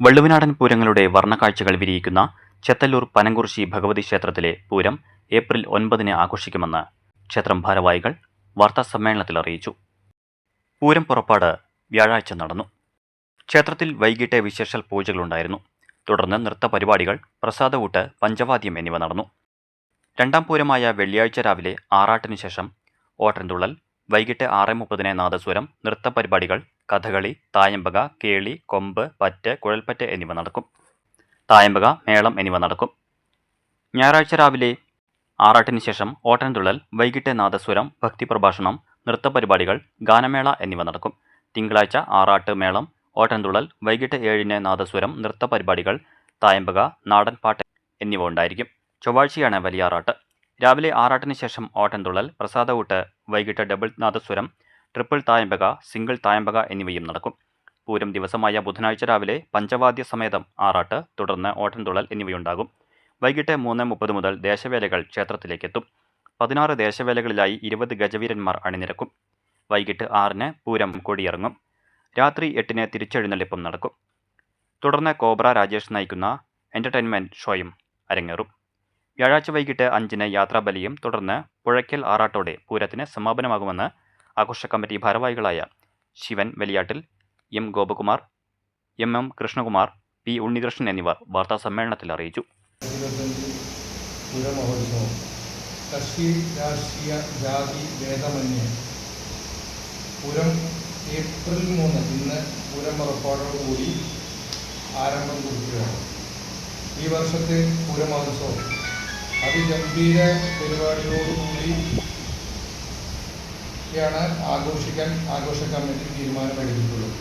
വള്ളുവനാടൻ പൂരങ്ങളുടെ വർണക്കാഴ്ചകൾ വിരിയിക്കുന്ന ചെത്തല്ലൂർ പനങ്കുറിശി ഭഗവതി ക്ഷേത്രത്തിലെ പൂരം ഏപ്രിൽ ഒൻപതിന് ആഘോഷിക്കുമെന്ന് ക്ഷേത്രം ഭാരവാഹികൾ വാർത്താസമ്മേളനത്തിൽ അറിയിച്ചു. പൂരം പുറപ്പാട് വ്യാഴാഴ്ച നടന്നു. ക്ഷേത്രത്തിൽ വൈകിട്ട് വിശേഷൽ പൂജകളുണ്ടായിരുന്നു. തുടർന്ന് നൃത്ത പരിപാടികൾ പ്രസാദവൂട്ട് പഞ്ചവാദ്യം എന്നിവ നടന്നു. രണ്ടാം പൂരമായ വെള്ളിയാഴ്ച രാവിലെ ആറാട്ടിനു ശേഷം ഓട്ടൻതുള്ളൽ വൈകിട്ട് ആറ് മുപ്പതിന് നാദസ്വരം നൃത്ത പരിപാടികൾ കഥകളി തായമ്പക കേളി കൊമ്പ് പറ്റ് കുഴൽപ്പറ്റ് എന്നിവ നടക്കും. തായമ്പക മേളം എന്നിവ നടക്കും. ഞായറാഴ്ച രാവിലെ ആറാട്ടിന് ശേഷം ഓട്ടൻതുള്ളൽ വൈകിട്ട് നാദസ്വരം ഭക്തി പ്രഭാഷണം നൃത്ത പരിപാടികൾ ഗാനമേള എന്നിവ നടക്കും. തിങ്കളാഴ്ച ആറാട്ട് മേളം ഓട്ടൻതുള്ളൽ വൈകിട്ട് ഏഴിന് നാദസ്വരം നൃത്ത പരിപാടികൾ തായമ്പക നാടൻ പാട്ട് എന്നിവ ഉണ്ടായിരിക്കും. ചൊവ്വാഴ്ചയാണ് വലിയാറാട്ട് രാവിലെ ആറാട്ടിന് ശേഷം ഓട്ടൻതുള്ളൽ പ്രസാദവൂട്ട് വൈകിട്ട് ഡബിൾ നാദസ്വരം ട്രിപ്പിൾ തായമ്പക സിംഗിൾ തായമ്പക എന്നിവയും നടക്കും. പൂരം ദിവസമായ ബുധനാഴ്ച രാവിലെ പഞ്ചവാദ്യ സമേതം ആറാട്ട് തുടർന്ന് ഓട്ടൻതുള്ളൽ എന്നിവയുണ്ടാകും. വൈകിട്ട് മൂന്ന് മുപ്പത് മുതൽ ദേശവേലകൾ ക്ഷേത്രത്തിലേക്കെത്തും. പതിനാറ് ദേശവേലകളിലായി ഇരുപത് ഗജവീരന്മാർ അണിനിരക്കും. വൈകിട്ട് ആറിന് പൂരം കൊടിയിറങ്ങും. രാത്രി എട്ടിന് തിരിച്ചെഴുന്നള്ളിപ്പും നടക്കും. തുടർന്ന് കോബ്ര രാജേഷ് നയിക്കുന്ന എന്റർടൈൻമെന്റ് ഷോയും അരങ്ങേറും. വ്യാഴാഴ്ച വൈകിട്ട് അഞ്ചിന് യാത്രാബലിയും തുടർന്ന് പുഴയ്ക്കൽ ആറാട്ടോടെ പൂരത്തിന് സമാപനമാകുമെന്ന് ആഘോഷ കമ്മിറ്റി ഭാരവാഹികളായ Shivan Valiyattil M Gopakumar M M Krishnakumar P Unnikrishnan എന്നിവർ വാർത്താ സമ്മേളനത്തിൽ അറിയിച്ചു. കക്ഷി രാഷ്ട്രീയ പുരം ഏപ്രിൽ മൂന്ന് ഇന്ന് പുരമുറപ്പാടോടുകൂടി ആരംഭം കുറിക്കുകയാണ്. ഈ വർഷത്തെ പുരമഹോത്സവം അതിഗംഭീര പരിപാടിയോടുകൂടി യാണ് ആഘോഷിക്കാൻ ആഘോഷ കമ്മിറ്റി തീരുമാനമെടുത്തിട്ടുള്ളത്